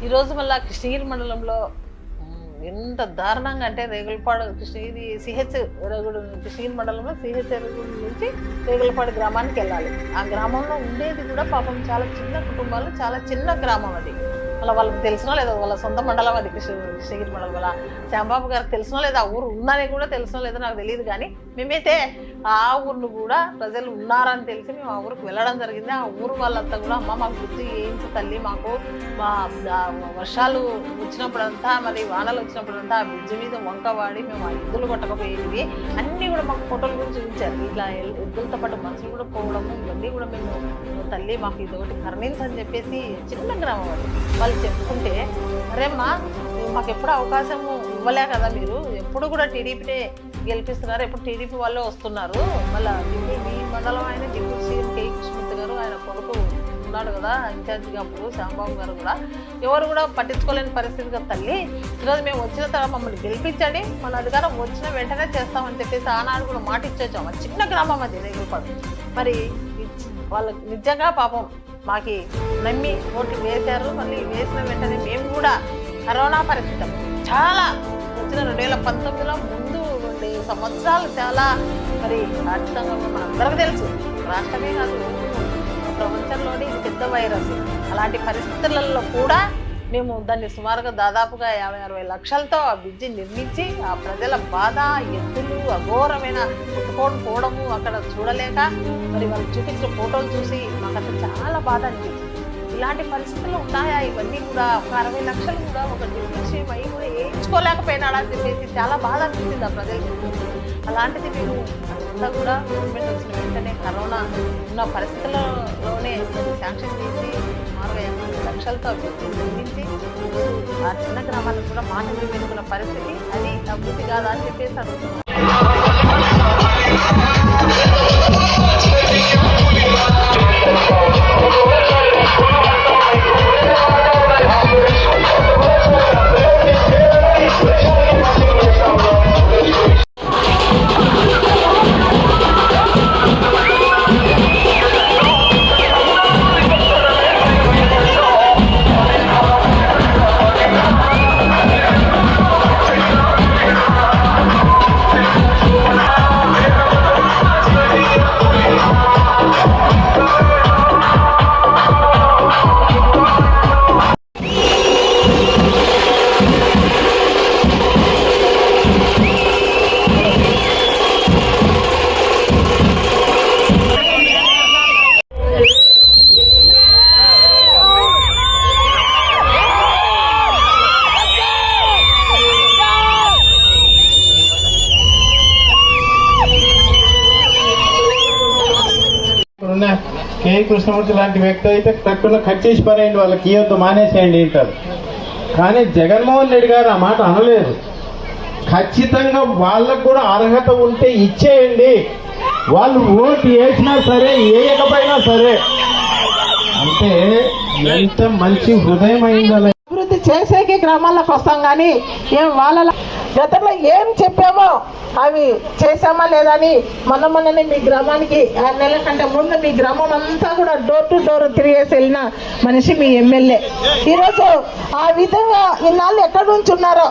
ఈరోజు మళ్ళీ కృష్ణగిరి మండలంలో ఎంత దారుణంగా అంటే రేగులపాడు కృష్ణగిరి సిహెచ్ రేగుడు కృష్ణగిరి మండలంలో సిహెచ్ రేగుడు నుంచి రేగులపాడు గ్రామానికి వెళ్ళాలి. ఆ గ్రామంలో ఉండేది కూడా పాపం చాలా చిన్న కుటుంబాలు చాలా చిన్న గ్రామం అది. అలా వాళ్ళకి తెలిసినా లేదా వాళ్ళ సొంత మండలం అది కృష్ణ కృష్ణగిరి మండలం వల్ల శ్యాంబాబు గారికి తెలిసినా లేదా ఆ ఊరు ఉందని కూడా తెలిసినా లేదో నాకు తెలియదు కానీ మేమైతే ఆ ఊరిని కూడా ప్రజలు ఉన్నారని తెలిసి మేము ఆ ఊరికి వెళ్ళడం జరిగింది. ఆ ఊరు వాళ్ళంతా కూడా అమ్మ మాకు గుర్తు చేయించు తల్లి మాకు మా వర్షాలు వచ్చినప్పుడంతా మరి వానలు వచ్చినప్పుడంతా ఆ బ్రిడ్జ్ మీద వంక వాడి మేము ఆ ఎద్దులు కొట్టకపోయేవి అన్నీ కూడా మాకు ఫోటోలు కూడా చూపించారు. ఇట్లా ఎద్దులతో పాటు మనుషులు కూడా పోవడము ఇవన్నీ కూడా మేము తల్లి మాకు ఇదొకటి కరుణించని చెప్పేసి చిన్న గ్రామం వాళ్ళు వాళ్ళు చెప్పుకుంటే అరేమ్మా మాకు ఎప్పుడు అవకాశం ఇవ్వలే కదా మీరు? ఎప్పుడు కూడా టీడీపీనే గెలిపిస్తున్నారు ఎప్పుడు టీడీపీ వాళ్ళే వస్తున్నారు. మళ్ళీ మీ మండలం ఆయన డిప్యూటీ సీఎం కే. కృష్ణమూర్తి గారు ఆయన కొడుకు ఉన్నాడు కదా ఇన్ఛార్జిగా అప్పుడు శ్యాంబాబు గారు కూడా. ఎవరు కూడా పట్టించుకోలేని పరిస్థితి కదా తల్లి ఈరోజు మేము వచ్చిన తర్వాత మమ్మల్ని గెలిపించండి మన అధికారం వచ్చిన వెంటనే చేస్తామని చెప్పేసి ఆనాడు కూడా మాట ఇచ్చొచ్చాం చిన్న గ్రామం అది రేగులపాడు. మరి వాళ్ళకి నిజంగా పాపం మాకి నమ్మి ఓట్లు వేశారు. మళ్ళీ వేసిన వెంటనే మేము కూడా కరోనా పరిస్థితి చాలా వచ్చిన రెండు వేల పంతొమ్మిదిలో ముందు రెండు సంవత్సరాలు చాలా మరి ఆర్థికంగా మనందరికీ తెలుసు. రాష్ట్రమే కాదు ప్రపంచంలోనే ఇది పెద్ద వైరస్. అలాంటి పరిస్థితులలో కూడా మేము దాన్ని సుమారుగా దాదాపుగా యాభై అరవై లక్షలతో ఆ బ్రిడ్జి నిర్మించి ఆ ప్రజల బాధ ఎత్తులు అఘోరమైన కొట్టుకోవడం పోవడము అక్కడ చూడలేక మరి వాళ్ళు చూపించిన ఫోటోలు చూసి మాకు అసలు చాలా బాధ అనిపించింది. ఇలాంటి పరిస్థితులు ఉన్నాయా? ఇవన్నీ కూడా ఒక అరవై లక్షలు కూడా ఒక డిప్యూషన్ అయి కూడా వేయించుకోలేకపోయినాడా అని చెప్పేసి చాలా బాధ అనిపించింది ఆ ప్రజలకు అలాంటిది మీరు అంతా కూడా గవర్నమెంట్ వచ్చిన వెంటనే కరోనా ఉన్న పరిస్థితులలోనే శాంక్షన్ చేసి అరవై ఎనిమిది లక్షలతో అభివృద్ధి నిర్మించి ఆ చిన్న గ్రామాలకు కూడా మాట నిలబెట్టుకున్న పరిస్థితి అది అభివృద్ధి కాదా అని చెప్పేసి అడుగుతున్నాం ఉన్న కే. కృష్ణమూర్తి లాంటి వ్యక్తి అయితే తక్కువ కట్ చేసి పారేయండి వాళ్ళకి ఇవ్వద్దు మానేసేయండి అంటారు. కానీ జగన్మోహన్ రెడ్డి గారు ఆ మాట అనలేదు. ఖచ్చితంగా వాళ్ళకు కూడా అర్హత ఉంటే ఇచ్చేయండి. వాళ్ళు ఓటు వేసినా సరే వేయకపోయినా సరే. అంటే ఎంత మంచి హృదయం అయిందో చేసేకి గ్రామాలకు వస్తాం కానీ ఏం వాళ్ళ గతంలో ఏం చెప్పామో అవి చేసామా లేదా అని మొన్న మొన్ననే మీ గ్రామానికి ఆరు నెలల కంటే ముందు మీ గ్రామం అంతా కూడా డోర్ టు డోర్ తిరిగేసి వెళ్ళిన మనిషి మీ ఎమ్మెల్యే. ఈరోజు ఆ విధంగా ఇన్నాళ్ళు ఎక్కడి నుంచి ఉన్నారో